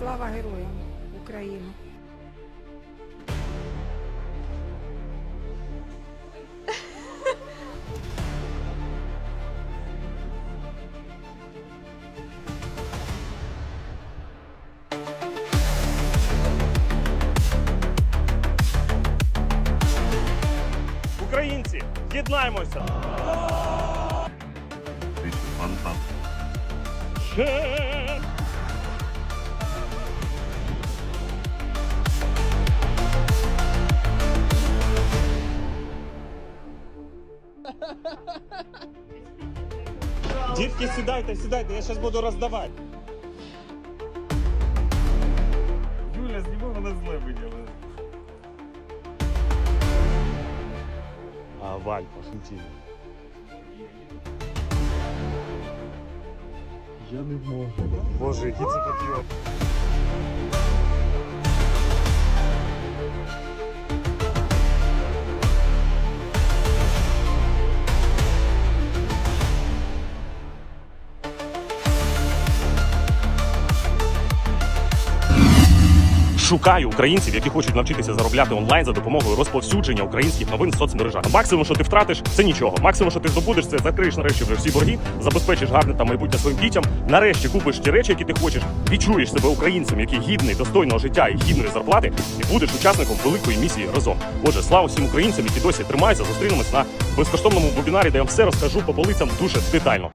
Слава героям України! Українці, єднаймося! Ти Дітки, сідайте, сідайте, я зараз буду роздавати. Юля, зніми мене зле виділи. А, Валь, пошути. Я не можу. Боже, який це підйом. Шукаю українців, які хочуть навчитися заробляти онлайн за допомогою розповсюдження українських новин в соцмережах. Максимум, що ти втратиш, це нічого. Максимум, що ти здобудеш, це закриєш нарешті вже всі борги, забезпечиш гарне там майбутнє своїм дітям. Нарешті купиш ті речі, які ти хочеш, відчуєш себе українцем, який гідний достойного життя і гідної зарплати, і будеш учасником великої місії разом. Отже, слава всім українцям, які досі тримаються. Зустрінемось на безкоштовному вебінарі, де я вам все розкажу по полицям дуже детально.